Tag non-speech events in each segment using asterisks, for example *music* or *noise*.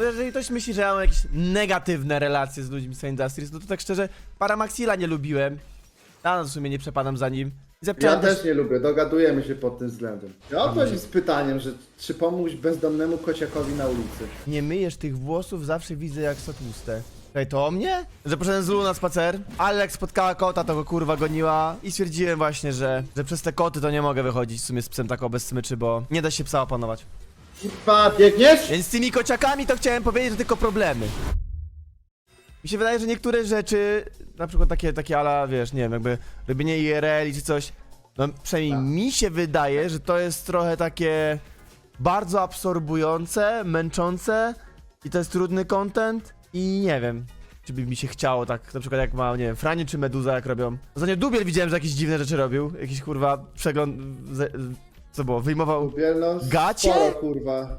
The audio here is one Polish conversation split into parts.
To jeżeli ktoś myśli, że ja mam jakieś negatywne relacje z ludźmi z Industries, no to tak szczerze, Paramaxila nie lubiłem. Ja w sumie nie przepadam za nim. Ja też nie lubię, dogadujemy się pod tym względem. Ja odpowiedź z pytaniem, że czy pomóż bezdomnemu kociakowi na ulicy? Nie myjesz tych włosów, zawsze widzę jak są tłuste. Czekaj, to o mnie? Że poszedłem z Lulu na spacer, ale jak spotkała kota, to go kurwa goniła i stwierdziłem właśnie, że, że przez te koty to nie mogę wychodzić w sumie z psem tak bez smyczy, bo nie da się psa opanować. Kurwa, biegniesz? Więc z tymi kociakami to chciałem powiedzieć, że tylko problemy. Mi się wydaje, że niektóre rzeczy, na przykład takie, takie ala, wiesz, nie wiem, jakby robienie IRL czy coś, no przynajmniej Tak. mi się wydaje, że to jest trochę takie bardzo absorbujące, męczące i to jest trudny content i nie wiem, czy by mi się chciało tak, na przykład jak ma, nie wiem, Franie czy Meduza jak robią. Ostatnio Dubiel widziałem, że jakieś dziwne rzeczy robił, jakiś kurwa przegląd, ze- co było, wyjmował Bielno, Gacie? Sporo, kurwa.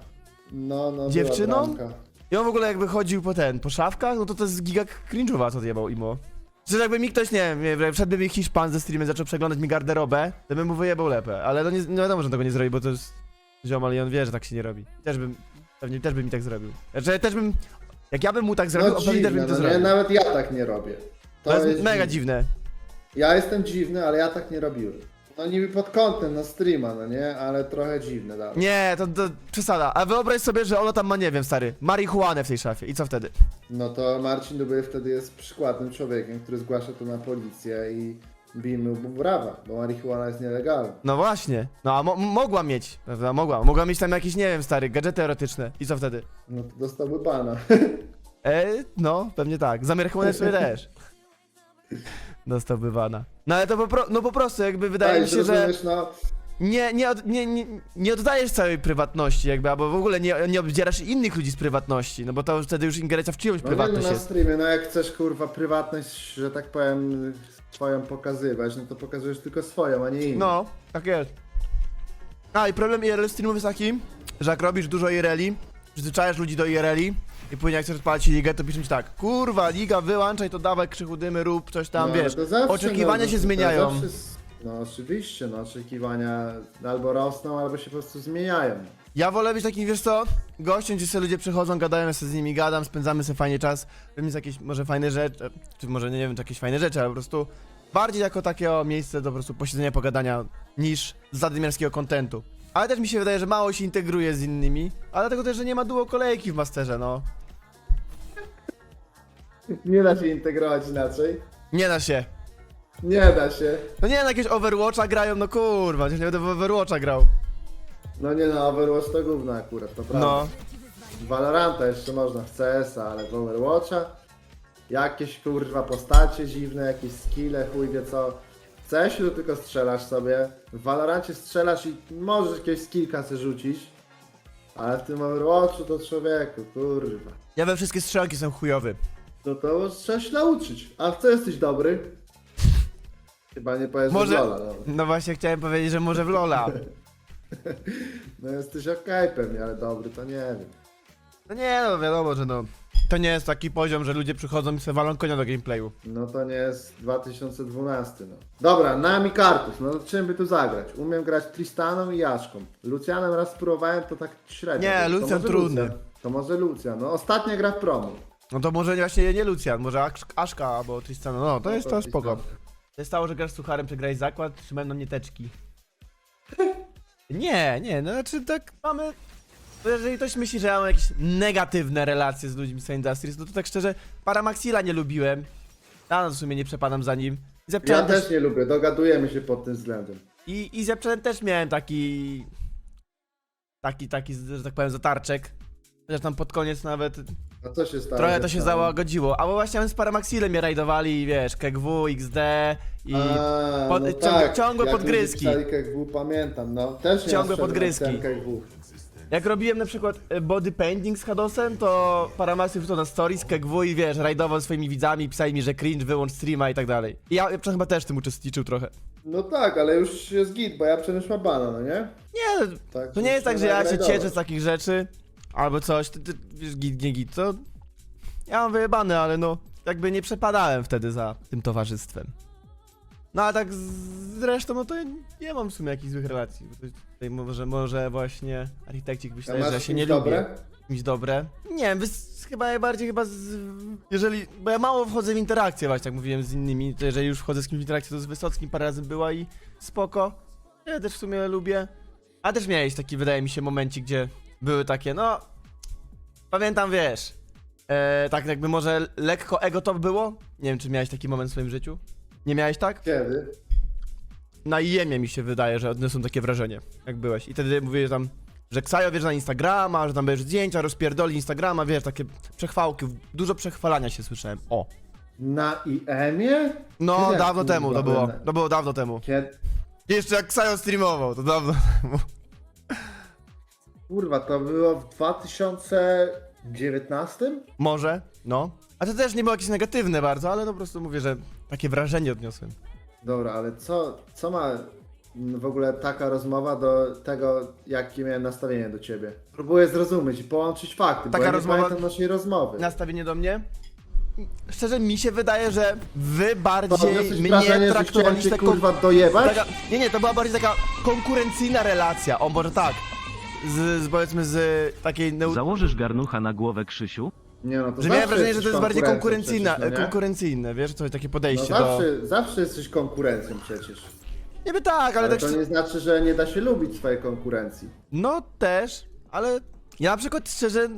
No, no, była Dziewczyną? bramka. I on w ogóle jakby chodził po ten, po szafkach, no to to jest giga cringe'owa, co odjebał imo. Że jakby mi ktoś, nie wiem, nie wszedłby mi Hiszpan ze streamem, zaczął przeglądać mi garderobę, to bym mu wyjebał lepę, ale no nie, no wiadomo, że on tego nie zrobi, bo to jest ziomal i on wie, że tak się nie robi. Też bym, pewnie też by mi tak zrobił. Znaczy też bym, jak ja bym mu tak zrobił, No on pewnie też by dziwne, mi to no nie, zrobił. nawet ja tak nie robię. To jest mega dziwne. Ja jestem dziwny, ale ja tak nie robiłem. No niby pod kątem na streama, no nie? Ale trochę dziwne dalej. Nie, to, to przesada. A wyobraź sobie, że ona tam ma, nie wiem, stary, marihuanę w tej szafie i co wtedy? No to Marcin Dubiel wtedy jest przykładnym człowiekiem, który zgłasza to na policję i bijmy mu brawa, bo marihuana jest nielegalna. No właśnie. No a mo mogła mieć, prawda, mogła. Mogła mieć tam jakieś, nie wiem, stary, gadżety erotyczne i co wtedy? No to dostałby bana. E, no, pewnie tak. Za marihuanę sobie *laughs* też. Dostał bywana. No ale to po, pro, no po prostu jakby wydaje Tak, mi się, że rozumiesz, no, nie, nie, od, nie, nie, nie oddajesz całej prywatności jakby, albo w ogóle nie, nie obdzierasz innych ludzi z prywatności, no bo to wtedy już ingerencja w czyjąś no no prywatność na jest. streamie, no jak chcesz kurwa prywatność, że tak powiem, swoją pokazywać, no to pokazujesz tylko swoją, a nie inną. No, tak jest. A i problem IRL streamów jest taki, że jak robisz dużo IRL-i, przyzwyczajasz ludzi do IRL-i i później jak chcesz odpalać ligę, to piszą ci tak, kurwa, liga, wyłączaj to, dawaj krzychu dymy, rób coś tam, No, wiesz, to zawsze, oczekiwania no, się to zmieniają. zawsze s- No oczywiście, no oczekiwania albo rosną, albo się po prostu zmieniają. Ja wolę być takim, wiesz co, gościem, gdzie sobie ludzie przychodzą, gadają, ja sobie z nimi gadam, spędzamy sobie fajnie czas, robimy sobie jakieś może fajne rzeczy, czy może nie wiem, czy jakieś fajne rzeczy, ale po prostu bardziej jako takie o, miejsce do po prostu posiedzenia, pogadania, niż zadymiarskiego kontentu. Ale też mi się wydaje, że mało się integruje z innymi, ale dlatego też, że nie ma duo kolejki w Masterze, no. Nie da się integrować inaczej. Nie da się. Nie da się. No nie, na jakiegoś Overwatcha grają, no kurwa, przecież nie będę w Overwatcha grał. No nie no, Overwatch to gówno akurat, to prawda. No. W Valoranta jeszcze można w CS-a, ale w Overwatcha jakieś kurwa postacie dziwne, jakieś skille, chuj wie co. W CS-ie to tylko strzelasz sobie, w Valorancie strzelasz i możesz jakieś skillka sobie rzucić. Ale w tym Overwatchu to człowieku, kurwa. Ja we wszystkie strzelanki są chujowy. No to trzeba się nauczyć. A w co jesteś dobry? Chyba nie powiesz, Może- Lola, dobra. No właśnie chciałem powiedzieć, że może w Lola. *laughs* No jesteś okej pewnie, ale dobry to nie wiem. No nie, no wiadomo, że no. To nie jest taki poziom, że ludzie przychodzą i sobie walą konia do gameplayu. No to nie jest 2012, no. Dobra, nami Kartus, no czym by tu zagrać? Umiem grać Tristaną i Jaszką. Lucianem raz spróbowałem, to tak średnio. Nie, To Lucian może trudny. To może Lucian, no ostatnia gra w promu. No to może właśnie nie Lucian, może Asz- Aszka albo Tristana. No to jest to spoko. Jest stało, że grasz z sucharem, przegrałeś zakład, trzymają na mnie teczki. *laughs* Nie, nie, no znaczy tak mamy... Jeżeli ktoś myśli, że ja mam jakieś negatywne relacje z ludźmi z Industries, no to tak szczerze, Paramaxila nie lubiłem. Ja w sumie nie przepadam za nim. I Ja Zepchan też nie lubię, dogadujemy się pod tym względem. I, i z Epchelem też miałem taki. Taki, taki, że tak powiem, zatarczek. Chociaż tam pod koniec nawet A co się stało? trochę to się tam? załagodziło. Albo właśnie z Paramaxilem mnie rajdowali, wiesz, KGW, XD i. A, pod- no ciągłe- tak, ciągłe jak podgryzki. ludzie pisali KGW, pamiętam, no. Też nie Ciągłe podgryzki. ten KGW. Jak robiłem na przykład e, body painting z Hadosem, to Paramaxil wrzucał na stories KGW i wiesz, rajdował swoimi widzami, pisali mi, że cringe, wyłącz streama i tak dalej. I ja, ja chyba też w tym uczestniczył trochę. No tak, ale już jest git, bo ja przecież ma bana, no nie? Nie, Tak, To nie jest tak, że ja się rajdować. cieszę z takich rzeczy, albo coś, ty, ty wiesz, git, nie git, to ja mam wyjebane, ale no, jakby nie przepadałem wtedy za tym towarzystwem. No a tak z- zresztą, no to ja nie mam w sumie jakichś złych relacji. bo to Tutaj może, może właśnie architekcik A masz że ja się nie dobre? lubię. kimś dobre. Nie wiem, wys- chyba najbardziej chyba z... Jeżeli... Bo ja mało wchodzę w interakcję, właśnie tak mówiłem z innymi, to jeżeli już wchodzę z kimś w interakcję, to z Wysockim parę razy była i spoko. Ja też w sumie lubię. A też miałeś taki, wydaje mi się, momencik, gdzie były takie, no... Pamiętam, wiesz... E, tak jakby może lekko ego top było? Nie wiem, czy miałeś taki moment w swoim życiu? Nie miałeś tak? Kiedy? Na IEM-ie mi się wydaje, że odniosłem takie wrażenie, jak byłeś. I wtedy mówię, tam, że Ksajo, wiesz, na Instagrama, że tam będziesz zdjęcia, rozpierdoli Instagrama, wiesz, takie przechwałki, dużo przechwalania się słyszałem. O. Na IEM-ie? No, Kiedy dawno temu to było. To było dawno temu. Kiedy? Jeszcze jak Ksajo streamował, to dawno *laughs* temu. Kurwa, to było w 2019? Może, no. A to też nie było jakieś negatywne bardzo, ale no po prostu mówię, że takie wrażenie odniosłem. Dobra, ale co, co ma w ogóle taka rozmowa do tego, jakie miałem nastawienie do ciebie? Próbuję zrozumieć i połączyć fakty, Taka bo ja rozmowa- nie pamiętam naszej rozmowy. Nastawienie do mnie? Szczerze, mi się wydaje, że wy To bardziej odniosłeś mnie wrażenie, że chciałem traktowaliście cię jako kurwa dojebać? Taka, nie, nie, to była bardziej taka konkurencyjna relacja, o może tak. Z, z powiedzmy z takiej neu... Założysz garnucha na głowę Krzysiu? Nie no, to Że miałem zawsze wrażenie, że to jesteś jest bardziej konkurencją konkurencyjna, przecież, no nie? konkurencyjne, wiesz, to takie No podejście do... zawsze, zawsze jesteś konkurencją przecież. Niby tak, ale, Ale tak... to nie znaczy, że nie da się lubić swojej konkurencji. No też, ale ja na przykład szczerze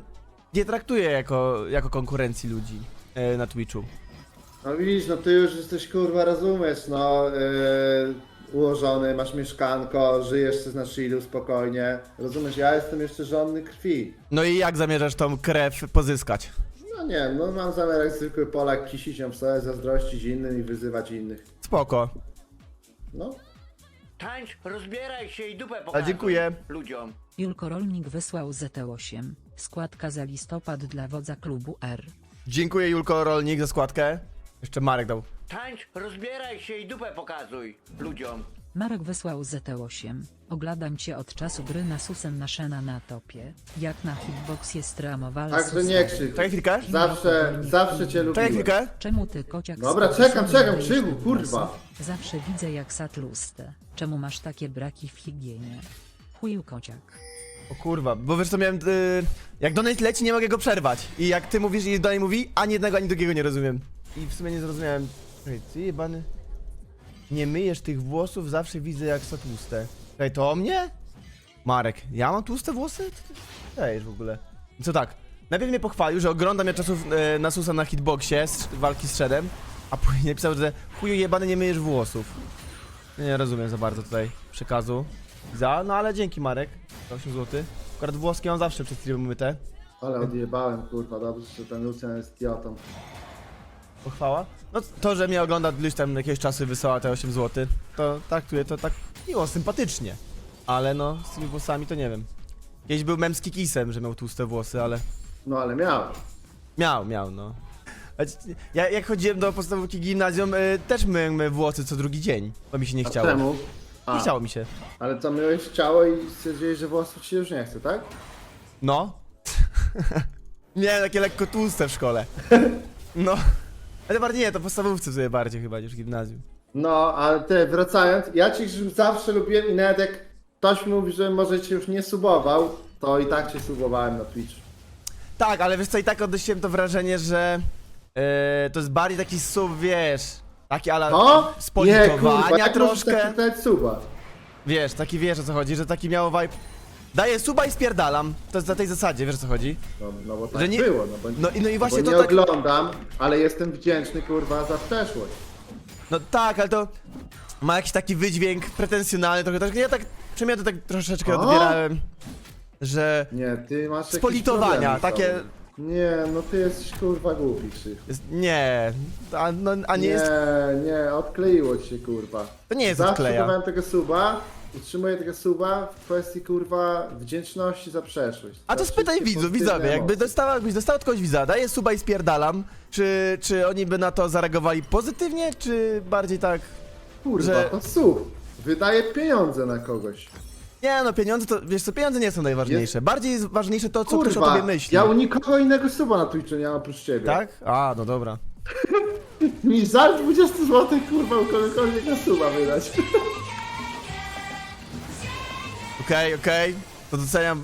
nie traktuję jako, jako konkurencji ludzi e, na Twitchu. No widzisz, no ty już jesteś kurwa, rozumiesz, no yy, ułożony, masz mieszkanko, żyjesz sobie na spokojnie. Rozumiesz, ja jestem jeszcze żonny krwi. No i jak zamierzasz tą krew pozyskać? No nie, no mam zamiar jak zwykły Polak kisić ją w sobie, zazdrościć innym i wyzywać innych. Spoko. No, Tańcz, rozbieraj się i dupę pokazuj dziękuję. ludziom. Julko Rolnik wysłał ZT8. Składka za listopad dla wodza klubu R. Dziękuję Julko Rolnik za składkę. Jeszcze Marek dał. Tańcz, rozbieraj się i dupę pokazuj ludziom. Marek wysłał ZT8. Oglądam cię od czasu gry na susem na topie. Jak na hitbox jest także nie krzyk. Czekaj chwilkę. Zawsze, zawsze cię Czekaj lubiłem. chwilkę. Czemu ty kociak Dobra, z czekam, czekam, dajesz Krzywu, mi kurwa. Zawsze widzę jak satluste. Czemu masz takie braki w higienie? Chuju kociak. O kurwa, bo wiesz co miałem, y, jak donate leci nie mogę go przerwać i jak ty mówisz i donate mówi, ani jednego, ani drugiego nie rozumiem. I w sumie nie zrozumiałem, Czekaj, ty jebany, nie myjesz tych włosów, zawsze widzę jak są tłuste. Czekaj, to o mnie? Marek, ja mam tłuste włosy? Co ty w ogóle? Co tak, najpierw mnie pochwalił, że ogląda mnie czasów e, na susa na hitboxie, z, walki z Shredem, a później napisał, że chuju jebany nie myjesz włosów. Nie rozumiem za bardzo tutaj przekazu. Za, no ale dzięki Marek. za 8 zł. Akurat włoskie mam zawsze przed streamem myte. Ale odjebałem, kurwa, dobrze, że ten Lucian jest idiotą. Pochwała. No to, że mnie ogląda gdzieś tam jakiegoś czasu i wysyła te 8 zł, to traktuję to tak miło, sympatycznie. Ale no, z tymi włosami to nie wiem. Kiedyś był memski kisem, że miał tłuste włosy, ale... No ale miał. Miał, miał, no. Ja jak chodziłem do podstawówki gimnazjum, y, też myłem y, włosy co drugi dzień, bo mi się nie A chciało. czemu? Nie A, chciało mi się. ale to myłeś ciało i stwierdziłeś, że włosów ci już nie chce, tak? No. *laughs* Miałem takie lekko tłuste w szkole. *laughs* No. Ale bardziej nie, to podstawówce sobie bardziej chyba niż gimnazjum. No, ale ty, wracając, ja cię zawsze lubiłem i nawet jak ktoś mówi, że może cię już nie subował, to i tak cię subowałem na Twitch. Tak, ale wiesz co, i tak odnosiłem to wrażenie, że e, to jest bardziej taki sub, wiesz, taki ala O! z Nie, kurwa, politowania jak możesz troszkę. tak dać suba? Wiesz, taki wiesz o co chodzi, że taki miał vibe. Daję suba i spierdalam. To jest na tej zasadzie, wiesz o co chodzi? No, no bo tak Że nie- było, no bo, No i no i właśnie bo to nie tak. oglądam, ale jestem wdzięczny, kurwa, za przeszłość. No tak, ale to ma jakiś taki wydźwięk pretensjonalny trochę. ja tak przemiany tak troszeczkę O! odbierałem. Że. Nie, ty masz jakieś politowania, problemy z takie-. Nie, no ty jesteś kurwa głupi. Jest, nie. A, no, a nie, Nie, jest. nie, odkleiło ci się, kurwa. To nie jest Zawsze odkleja. dawałem tego suba, utrzymuję tego suba w kwestii, kurwa, wdzięczności za przeszłość. A to Za spytaj wszystkie widzów, pozytywne widzowie, jakby emocje. dostała, jakbyś dostał od kogoś widza, daję suba i spierdalam, czy, czy oni by na to zareagowali pozytywnie, czy bardziej tak... Kurwa, że- to sub. Wydaje pieniądze na kogoś. Nie no, pieniądze to, wiesz co, pieniądze nie są najważniejsze, bardziej jest ważniejsze to, co ktoś o Kurwa, tobie myśli. ja u nikogo innego suba na Twitchu nie mam oprócz ciebie. Tak? A, no dobra. *laughs* Mi za 20 zł, kurwa, u kogokolwiek na suba wydać. *laughs* Okej, okej, to doceniam.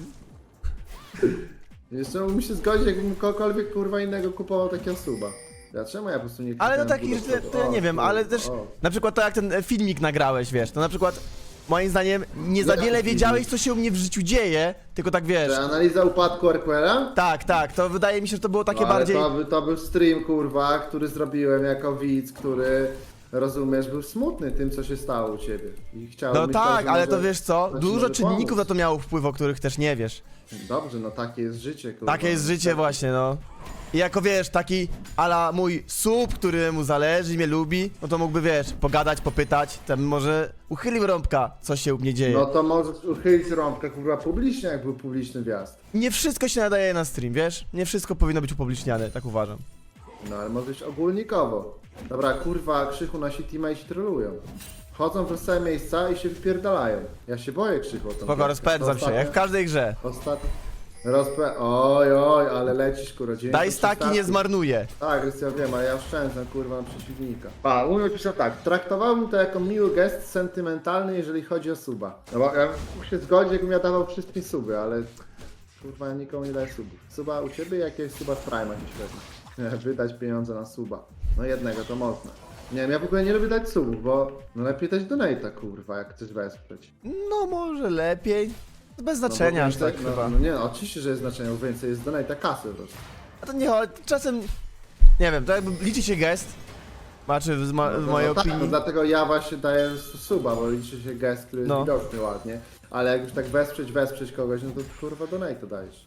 Jeszcze mógłbym się zgodzić, jakbym kogokolwiek kurwa innego kupował takiego suba. Ja czemu ja po prostu nie Ale no klikałem taki, że to, ja O, nie wiem, kurwa, ale też o. na przykład to jak ten e, filmik nagrałeś, wiesz, to na przykład moim zdaniem nie za Jaki wiele filmik? wiedziałeś, co się u mnie w życiu dzieje, tylko tak wiesz. Czy analiza upadku Arquela? Tak, tak, to wydaje mi się, że to było takie No, ale bardziej... to, to był stream, kurwa, który zrobiłem jako widz, który, rozumiesz, był smutny tym, co się stało u ciebie. I chciał No tak, ale to wiesz co, coś dużo może czynników pomóc. na to miało wpływ, o których też nie wiesz. Dobrze, no takie jest życie, kurwa. Takie jest życie właśnie, no. I jako wiesz, taki ala mój sub, który mu zależy i mnie lubi, no to mógłby wiesz, pogadać, popytać, tam może uchylił rąbka, co się u mnie dzieje. No to możesz uchylić rąbkę, kurwa, publicznie, jak był publiczny wjazd. Nie wszystko się nadaje na stream, wiesz? Nie wszystko powinno być upubliczniane, tak uważam. No ale możesz ogólnikowo. Dobra, kurwa, Krzychu nasi teammates trollują. Chodzą w same miejsca i się wypierdalają. Ja się boję Krzychu o tą Spoko, gierkę. rozpędzam się, jak w każdej grze. Ostatnio... Rozpę... Oj, oj, ale lecisz, kurwa, dzień Daj staki, nie zmarnuje. Tak, więc ja wiem, ale ja oszczędzam, kurwa, na przeciwnika. A, u mnie pisał tak, traktowałbym to jako miły gest sentymentalny, jeżeli chodzi o suba. No bo ja mógł się zgodzić, jakbym ja dawał wszystkim suby, ale... Kurwa, ja nikomu nie daję subów. Suba u ciebie, jakieś suba z Prime jakiś pewnie. *laughs* Wydać pieniądze na suba. No jednego to można. Nie wiem, ja w ogóle nie lubię dać subów, bo no lepiej dać donate'a, kurwa, jak chcesz wesprzeć. No może lepiej. Bez No znaczenia aż tak no, chyba. No nie, no, oczywiście, że jest znaczenie, bo więcej jest donate'a kasy po prostu. A to nie, ale czasem... Nie wiem, to jakby liczy się gest. Znaczy w, ma, w No, mojej no tak, no opinii. dlatego ja właśnie daję suba, bo liczy się gest, który jest No. widoczny ładnie. Ale jak już tak wesprzeć, wesprzeć kogoś, no to kurwa donate dajesz.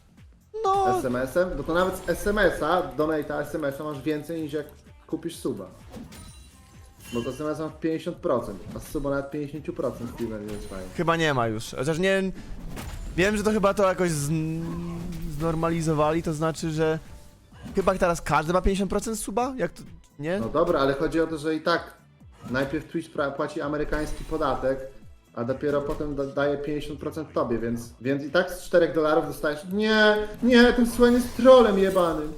No, SMS-em, no to nawet z SMS-a, donate'a SMS-a masz więcej niż jak kupisz suba. Bo z SMS-a masz 50%, a z suba nawet 50% streamer nie jest chyba nie ma już. Chociaż nie... Wiem, że to chyba to jakoś z, znormalizowali, to znaczy, że... Chyba teraz każdy ma 50% suba? Jak to... Nie? No dobra, ale chodzi o to, że i tak najpierw Twitch pra- płaci amerykański podatek, a dopiero potem da daje 50% tobie, więc, więc i tak z 4 dolarów dostajesz. Nie, nie, ten słyn jest trolem jebanym.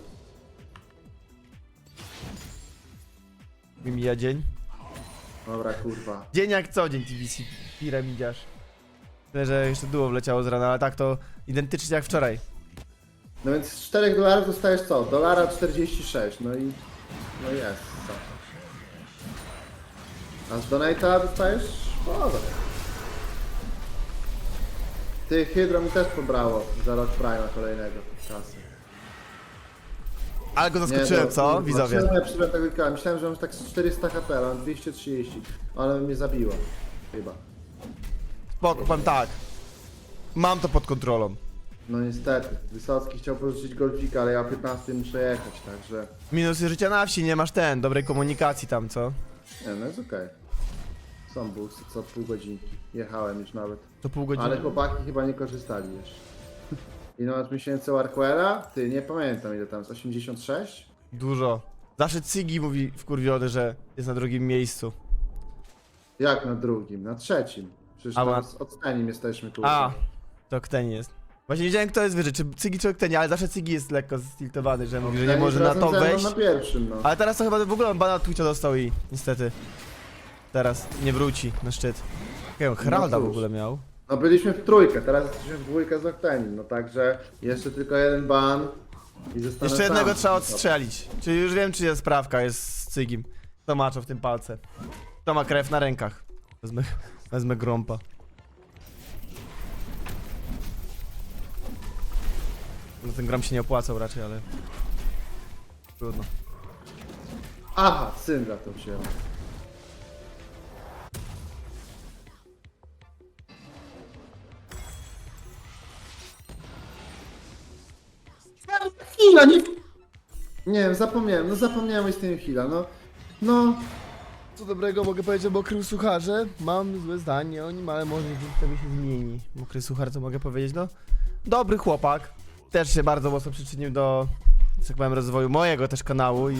Mi mija dzień. Dobra, kurwa. Dzień jak co dzień TBC, piramidziarz. Tyle, że jeszcze duo wleciało z rana, ale tak to identycznie jak wczoraj. No więc z 4 dolarów dostajesz co? Dolara 46, no i. No jest. Co? A z Donate'a dostajesz połowę. Ty, Hydro mi też pobrało za rok Prime'a kolejnego kasy. Ale go zaskoczyłem, to, co? kurwa, Widzowie. Ja przybyłem tego kilka. Myślałem, że mam tak z 400 HP, ale mam 230. Ale mnie zabiło. Chyba. Spoko, powiem tak. Mam to pod kontrolą. No niestety. Wysocki chciał porzucić golfika, ale ja o 15 muszę jechać, także... Minusy życia na wsi, nie masz ten, dobrej komunikacji tam, co? Nie, no jest okej. Są busy co pół godzinki. Jechałem już nawet. To pół godziny. Ale chłopaki chyba nie korzystali jeszcze. Ile masz miesięcy u Arquela? Ty, nie pamiętam ile tam jest. 86? Dużo. Zawsze Cygi mówi wkurwiony, że jest na drugim miejscu. Jak na drugim? Na trzecim. Przecież A, tam ma- z jesteśmy, kurwa. A, to Kteni jest. Właśnie wiedziałem kto jest wyżej, czy Cygi czy Kteni, ale zawsze Cygi jest lekko stiltowany, że mówi, że nie może na razem to ze mną wejść. na pierwszym, no. Ale teraz to chyba w ogóle on bana Twitcha dostał i niestety. Teraz nie wróci na szczyt. Jakiego Heralda w cóż. ogóle miał. No byliśmy w trójkę, teraz jesteśmy w dwójkę z Octenim, no także jeszcze tylko jeden ban i zostanę Jeszcze sam. jednego trzeba odstrzelić. Czyli już wiem, czy jest sprawka, jest z Cygim. Kto maczo w tym palce. Kto ma krew na rękach. Wezmę, wezmę grąpa. No ten gram się nie opłacał raczej, ale... Trudno. Aha, Syndra to wziąłem. Hila, nie... Nie wiem, zapomniałem, no zapomniałem z tym Hila, no... No... Co dobrego mogę powiedzieć o mokrym sucharze? Mam złe zdanie o nim, ale może dzięki tobie się zmieni. Mokry suchar, co mogę powiedzieć? No, dobry chłopak. Też się bardzo mocno przyczynił do, tak powiem, rozwoju mojego też kanału i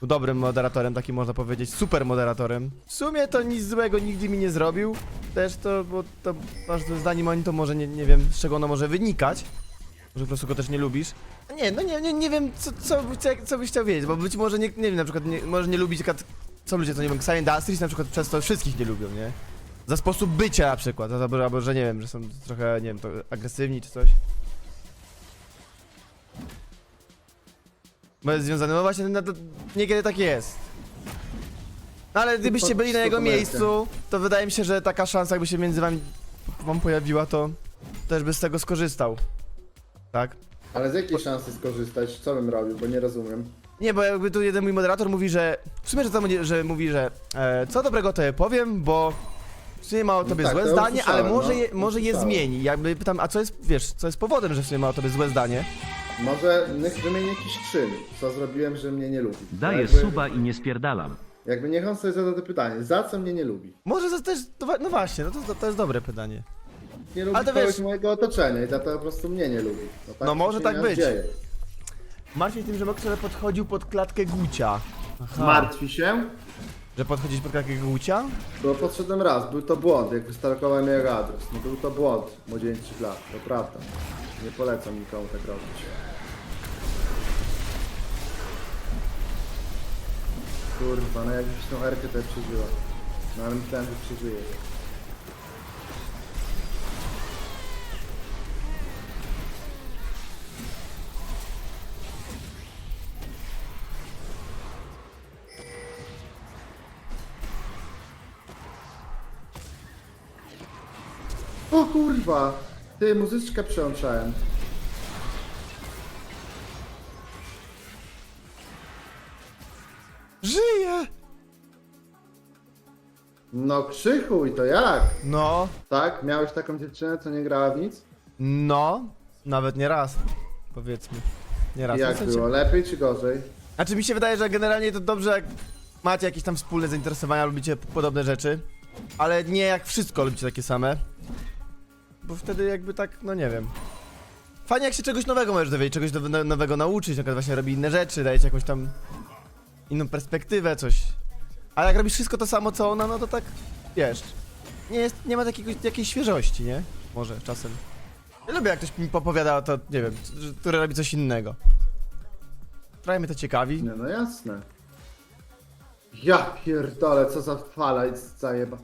był dobrym moderatorem, takim można powiedzieć, super moderatorem. W sumie to nic złego nigdy mi nie zrobił. Też to, bo to masz zdaniem o nim, to może nie, nie wiem, z czego ono może wynikać. Może po prostu go też nie lubisz. A Nie, no nie, nie, nie wiem, co, co, chcia- co byś chciał wiedzieć, bo być może nie, nie wiem, na przykład nie, może nie lubić na przykład są ludzie, co nie wiem, Xavier Industries na przykład przez to wszystkich nie lubią, nie? Za sposób bycia na przykład, albo, albo że nie wiem, że są trochę, nie wiem, to agresywni czy coś. Bo jest związany, no właśnie, no to niekiedy tak jest. No ale gdybyście byli na jego miejscu, to wydaje mi się, że taka szansa jakby się między wami wam pojawiła, to też by z tego skorzystał. Tak? Ale z jakiej szansy skorzystać? Co bym robił, bo nie rozumiem. Nie, bo jakby tu jeden mój moderator mówi, że w sumie, że, to, mówi- że mówi, że e, co dobrego to je powiem, bo w sumie ma o tobie tak, złe to ja zdanie, ale usłyszałem, może, no, je, może je usłyszałem. zmieni. Jakby pytam, a co jest, wiesz, co jest powodem, że w sumie ma o tobie złe zdanie? Może niech wymieni jakiś czyn, co zrobiłem, że mnie nie lubi. Daję jakby, suba i nie spierdalam. Jakby niech on sobie zada to pytanie, za co mnie nie lubi? Może to też, to, wa- no właśnie, no to, to jest dobre pytanie. Nie lubi Ale to kogoś wiesz- mojego otoczenia i dlatego po prostu mnie nie lubi. No, tak No może się tak być. Dzieje. Martwi tym, że Mokser podchodził pod klatkę Gucia. Martwi się, Że podchodzić pod klatkę Gucia? bo podszedłem raz, był to błąd, jak wystarkowałem jego adres. No był to błąd młodzieńczych lat, to prawda. Nie polecam nikomu tak robić. Kurwa, no jakbyś tą erkę też przeżyła. No ale myślałem, że przeżyje. Kurwa! Ty, muzyczkę przełączałem. Żyje! No krzychuj, to jak? No, Tak? Miałeś taką dziewczynę, co nie grała w nic? no, nawet nie raz, powiedzmy. Nie raz. I jak było? Lepiej czy gorzej? Znaczy mi się wydaje, że generalnie to dobrze jak macie jakieś tam wspólne zainteresowania, lubicie podobne rzeczy, ale nie jak wszystko lubicie takie same. Bo wtedy jakby tak, no nie wiem. Fajnie jak się czegoś nowego możesz dowiedzieć, czegoś now- nowego nauczyć, na przykład właśnie robi inne rzeczy, daje jakąś tam inną perspektywę, coś. Ale jak robisz wszystko to samo co ona, no to tak, wiesz, nie jest, nie ma takiego, jakiejś świeżości, nie? Może czasem. Ja lubię jak ktoś mi popowiada to, nie wiem, który robi coś innego. Trochę mnie to ciekawi. Nie, no jasne. Ja pierdolę, co za fala i zajeba.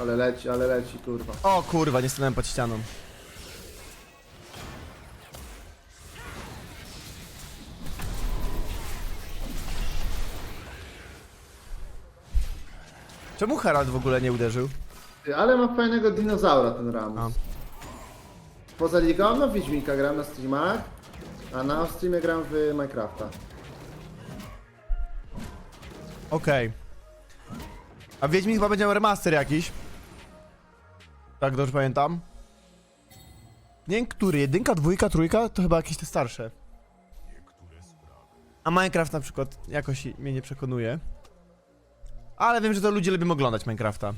Ale leci, ale leci, kurwa. O kurwa, nie stanąłem pod ścianą. Czemu Harald w ogóle nie uderzył? Ty, ale ma fajnego dinozaura ten Ramus. A. Poza ligą, no Wiedźminka gram na streamach, a na streamie gram w Minecrafta. Okej. A Wiedźmin chyba będzie miał remaster jakiś. Tak dobrze pamiętam. Nie wiem który, jedynka, dwójka, trójka to chyba jakieś te starsze. A Minecraft na przykład jakoś mnie nie przekonuje. Ale wiem, że to ludzie lubią oglądać Minecrafta.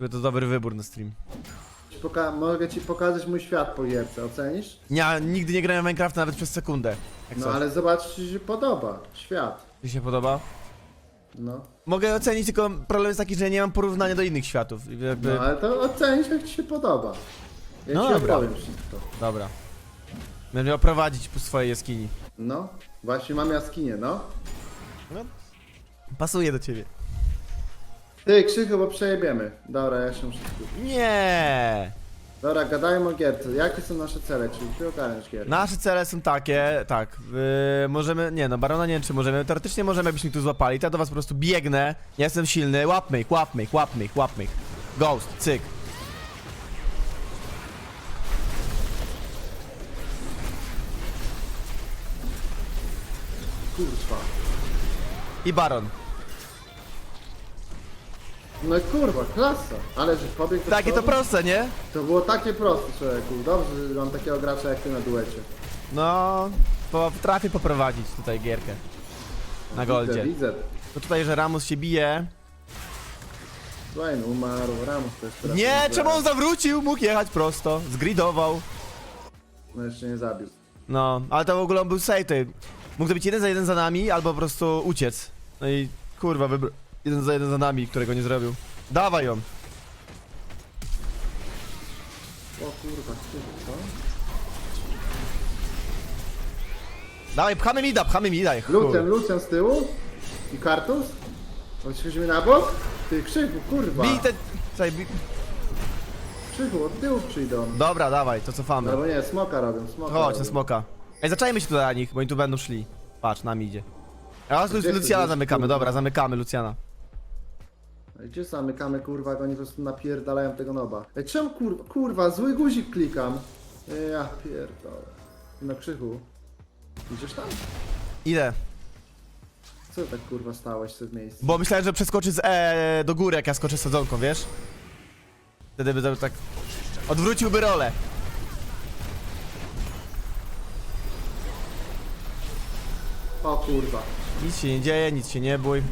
Że to dobry wybór na stream. Ci Poka mogę ci pokazać mój świat po gierce, ocenisz? Ja nigdy nie grałem w Minecrafta nawet przez sekundę. Jak No coś. ale zobacz, czy ci się podoba. Świat. Ci się podoba? No. Mogę ocenić, tylko problem jest taki, że nie mam porównania do innych światów. I Jakby... No ale to ocenisz, jak ci się podoba. Ja No ci dobra. opowiem wszystko. Dobra. Będę miał prowadzić po swojej jaskini. No, właśnie mam jaskinię, no. Pasuje do ciebie. Ty, Krzychu, bo przejebiemy. Dobra, ja się muszę skupić. Nie! Dobra, gadajmy o gierce. Jakie są nasze cele? Czyli ty ogarniasz gierkę. Nasze cele są takie, tak, yy, możemy, nie no, Barona nie wiem czy możemy, teoretycznie możemy, byśmy tu złapali, to ja do was po prostu biegnę, ja jestem silny, łapmy ich, łapmy ich, łapmy ich, łapmy ich. Ghost, cyk. Kurwa. I Baron. No kurwa, klasa. Ale że pobiegł do Takie to przodu? proste, nie? To było takie proste, człowieku. Dobrze, że mam takiego gracza jak ty na duecie. No, potrafię poprowadzić tutaj gierkę. Na goldzie. Widzę, widzę. To tutaj, że Ramus się bije. Słuchaj, no umarł. Ramus jest teraz Nie, czemu on zawrócił? Mógł jechać prosto, zgridował. No jeszcze nie zabił. No, ale to w ogóle on był safe tutaj. Mógł to być jeden za jeden za nami, albo po prostu uciec. No i kurwa, wybr... jeden za jeden za nami, którego nie zrobił. Dawaj ją. O kurwa, co? Dawaj, pchamy mida, pchamy mida. chuj. Lucian, Lucian z tyłu? I Kartus? Odchodzimy na bok? Ty, Krzychu, kurwa. Bij te... Czekaj, bij... Krzychu, od tyłu przyjdą. Dobra, dawaj, to cofamy. Albo nie, smoka robią, smoka Chodź robią. na smoka. Ej, zaczajmy się tu na nich, bo oni tu będą szli. Patrz, nam idzie. A Lu Gdzie Lucjana zamykamy, dobra, zamykamy Lucjana. Gdzie zamykamy kurwa, jak oni po prostu napierdalają tego noba. Ej, czemu kurwa, kurwa, zły guzik klikam. Ej, Ja pierdolę. Na krzychu. Idziesz tam? Ile? Co tak kurwa stałeś w miejscu? Bo myślałem, że przeskoczy z E do góry, jak ja skoczę sadzonką, wiesz? Wtedy by to tak... Odwróciłby rolę. O kurwa. Nic się nie dzieje, nic się nie bój.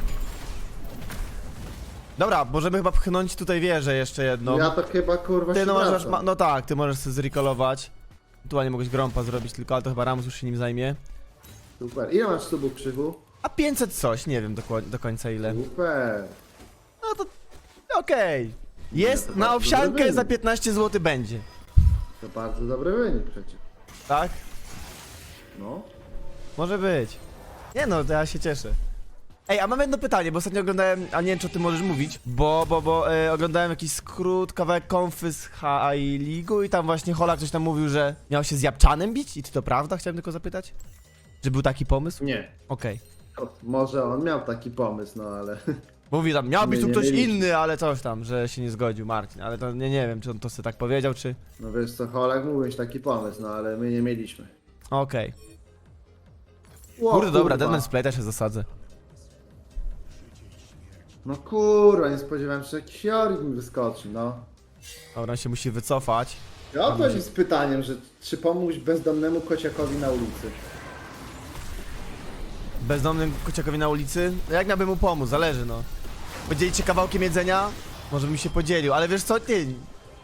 Dobra, możemy chyba pchnąć tutaj wieżę jeszcze jedną. Ja to chyba kurwa Ty się no możesz, wracam. ma, no tak, ty możesz sobie zrecallować. Tu nie mogłeś grompa zrobić tylko, ale to chyba Ramus już się nim zajmie. Super. Ile masz subów krzychu? A 500 coś, nie wiem dokładnie do końca ile. Super. No to okej. Jest, na owsiankę za wynik. 15 zł będzie. To bardzo dobry wynik przecież. Tak? No. Może być. Nie no, to ja się cieszę. Ej, a mam jedno pytanie, bo ostatnio oglądałem, a nie wiem czy o tym możesz mówić, bo, bo, bo e, oglądałem jakiś skrót, kawałek konfy z League'u i tam właśnie Holak coś tam mówił, że miał się z Japczanem bić i czy to prawda? Chciałem tylko zapytać. Czy był taki pomysł? Nie. Okej. O, Może on miał taki pomysł, no ale... Bo *laughs* Mówi tam, miał być My tu nie ktoś mieliśmy. inny, ale coś tam, że się nie zgodził, Marcin. Ale to nie, nie wiem, czy on to sobie tak powiedział, czy... No wiesz co, Holak mógł mieć taki pomysł, no ale my nie mieliśmy. Okej. O, Kurde, dobra, kurwa. Deadman's Play też się zasadzę. No kurwa, nie spodziewałem się, że jakiś Jorik mi wyskoczy, no. Dobra, on się musi wycofać. Ja odpowiedź z pytaniem, że czy pomógł bezdomnemu kociakowi na ulicy? Bezdomnym kociakowi na ulicy? No jak miałbym mu pomóc? Zależy, no. Podzielić się kawałkiem jedzenia? Może bym się podzielił, ale wiesz co? Nie,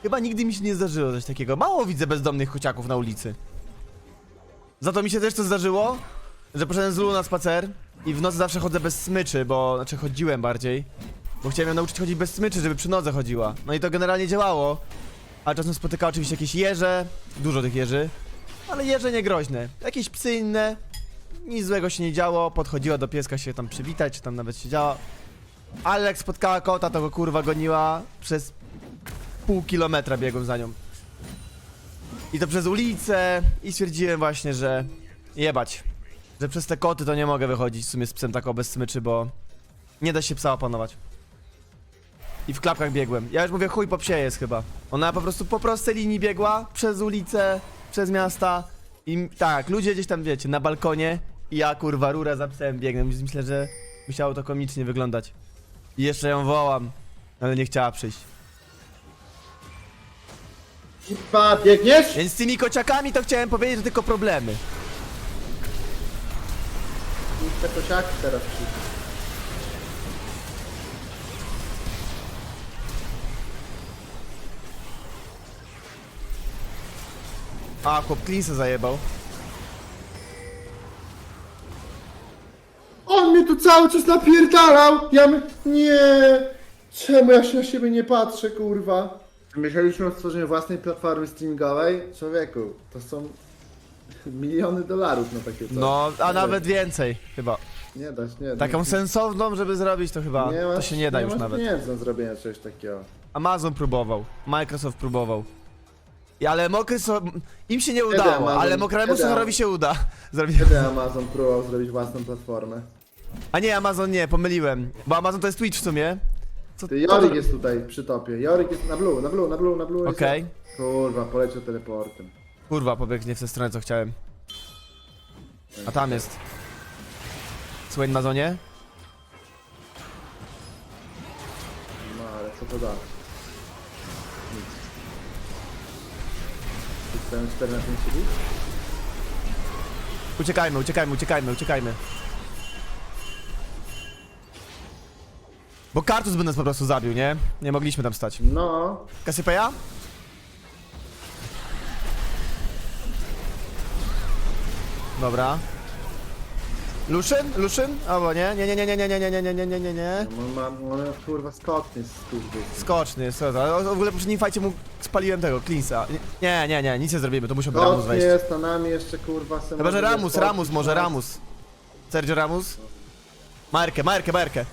chyba nigdy mi się nie zdarzyło coś takiego. Mało widzę bezdomnych kociaków na ulicy. Za to mi się też to zdarzyło, że poszedłem z Lulu na spacer i w nocy zawsze chodzę bez smyczy, bo, znaczy chodziłem bardziej, bo chciałem ją nauczyć chodzić bez smyczy, żeby przy nodze chodziła. No i to generalnie działało, ale czasem spotyka oczywiście jakieś jeże, dużo tych jeży, ale jeże nie groźne. Jakieś psy inne, nic złego się nie działo, podchodziła do pieska się tam przywitać, czy tam nawet siedziała. Ale jak spotkała kota, to go kurwa goniła przez pół kilometra biegłem za nią. I to przez ulicę i stwierdziłem właśnie, że jebać. Że przez te koty to nie mogę wychodzić w sumie z psem tak o bez smyczy, bo nie da się psa opanować. I w klapkach biegłem. Ja już mówię, chuj po psie jest chyba. Ona po prostu po prostej linii biegła przez ulicę, przez miasta i tak, ludzie gdzieś tam, wiecie, na balkonie i ja, kurwa, rura za psem biegnę. Myślę, że musiało to komicznie wyglądać. I jeszcze ją wołam, ale nie chciała przyjść. Kurwa, biegniesz? Więc z tymi kociakami to chciałem powiedzieć, że tylko problemy. Te kociaki teraz przyjdą. A, chłop Cleansa zajebał. On mnie tu cały czas napierdalał! Ja my... Nie! Czemu ja się na siebie nie patrzę, kurwa? Myśleliśmy o stworzeniu własnej platformy streamingowej? Człowieku, to są miliony dolarów na takie coś. No, a Nie nawet więcej, chyba. Nie da się, nie Taką sensowną, żeby zrobić to chyba, nie to masz- się nie da już masz nawet. pieniędzy na zrobienie czegoś takiego. Amazon próbował, Microsoft próbował. I ale mokry so... im się nie udało, Amazon? ale mokremu Kiedy socharowi się uda. *laughs* Zrobić. Kiedy Amazon próbował zrobić własną platformę? A nie, Amazon nie, pomyliłem. Bo Amazon to jest Twitch w sumie. Co Ty, Jorik jest tutaj przy topie. Jorik jest na blue, na blue, na blue, na blue. jest- Okej. Kurwa, poleciał teleportem. Kurwa, pobiegnie w tę stronę, co chciałem. A tam jest. Swain na zonie? No ale co to da? Nic. Dostałem 4 na 5 CD? Uciekajmy, uciekajmy, uciekajmy, uciekajmy. Bo Kartus by nas po prostu zabił, nie? Nie mogliśmy tam stać. No, Kasypeja? Dobra. Luszyn? Luszyn? Albo nie? Nie, nie, nie, nie, nie, nie, nie, nie, nie, nie, nie, nie, nie. on ma, on ma kurwa skotny z kurwy. Skoczny jest, ale w ogóle w poprzednim fajcie mu spaliłem tego, Cleansa. Nie, nie, nie, nic nie zrobimy, to musiałby Ramus wejść. jest, a nami jeszcze kurwa se Chyba, że może Ramus, Ramus, może Ramus. Sergio Ramus? Markę, Markę, Markę.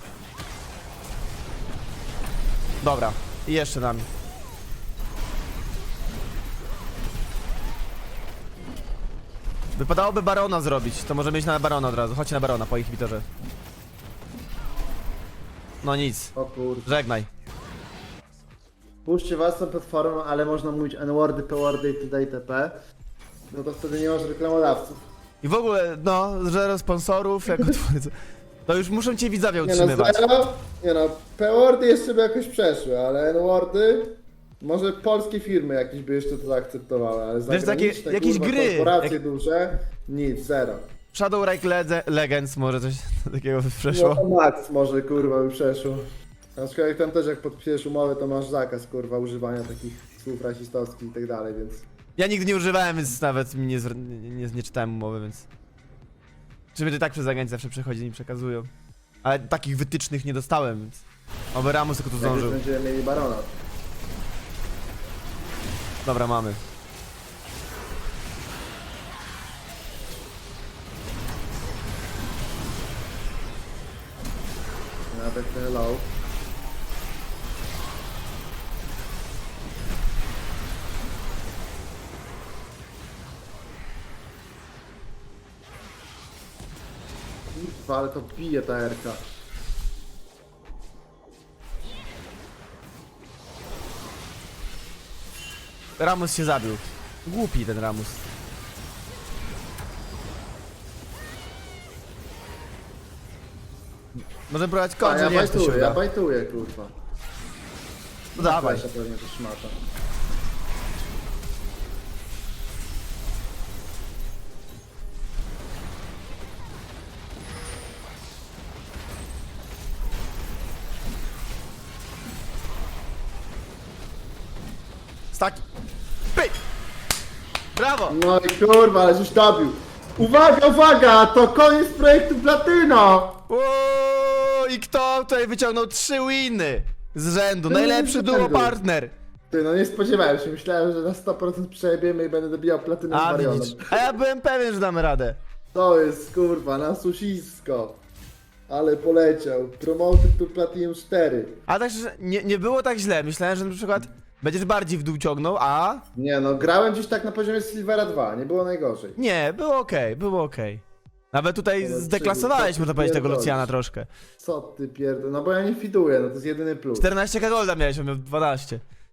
Dobra, i jeszcze nami. Wypadałoby Barona zrobić, to możemy iść na Barona od razu. Chodźcie na Barona po inhibitorze. No nic, O kurde. żegnaj. Puśćcie własną platformę, ale można mówić N-wordy, P-wordy itd. itp. No to wtedy nie masz reklamodawców. I w ogóle, no, zero sponsorów jako *laughs* twórcy. To już muszą cię widzowie Nie no, utrzymywać. zero, nie no, P-wordy jeszcze by jakoś przeszły, ale N-wordy... Może polskie firmy jakieś by jeszcze to zaakceptowały, ale Wiesz, takie- zagraniczne, jakieś kurwa, gry, korporacje jak- duże, nic, zero. Shadow Lege- Legends może coś *laughs* takiego by przeszło. No, Max może kurwa by przeszło. Jak tam też jak podpisujesz umowę, to masz zakaz kurwa używania takich słów rasistowskich i tak dalej, więc... Ja nigdy nie używałem, więc nawet mi nie, zwr- nie, nie, nie czytałem umowy, więc... Czy będzie tak przez agencję zawsze przechodzi i przekazują. Ale takich wytycznych nie dostałem, więc... Oby Ramus tylko tu Jak już zdążył. będziemy mieli barona. Dobra, mamy. Nawet hello. Ale to bije ta erka. Ramus się zabił. Głupi ten Ramus. Możemy próbować A, ja nie to się bajtuję, ja uda. bajtuję, kurwa. No dawaj. Weź, pewnie to szmata. Staki. Pyk! Brawo! No i kurwa, ale żeś dobił. Uwaga, uwaga, to koniec projektu Platyno! Uuu, I kto tutaj wyciągnął trzy winy z rzędu? Trzy Najlepszy z duo partner. Ty, no nie spodziewałem się, myślałem, że na 100% przejebiemy i będę dobijał Platynę z A Marionem. widzisz. A ja byłem pewien, że damy radę. To jest kurwa, na susisko. Ale poleciał. Promoted to Platinum 4. A tak szczerze, nie, nie było tak źle. Myślałem, że na przykład będziesz bardziej w dół ciągnął, a Nie no, grałem gdzieś tak na poziomie Silvera 2, nie było najgorzej. nie, było okej, było okej. Nawet tutaj Ale zdeklasowałeś, czy- można powiedzieć, tego pierdolisz. Luciana troszkę. Co ty pierdol... No bo ja nie fiduję, no to jest jedyny plus. 14 golda miałeś, on miał 12.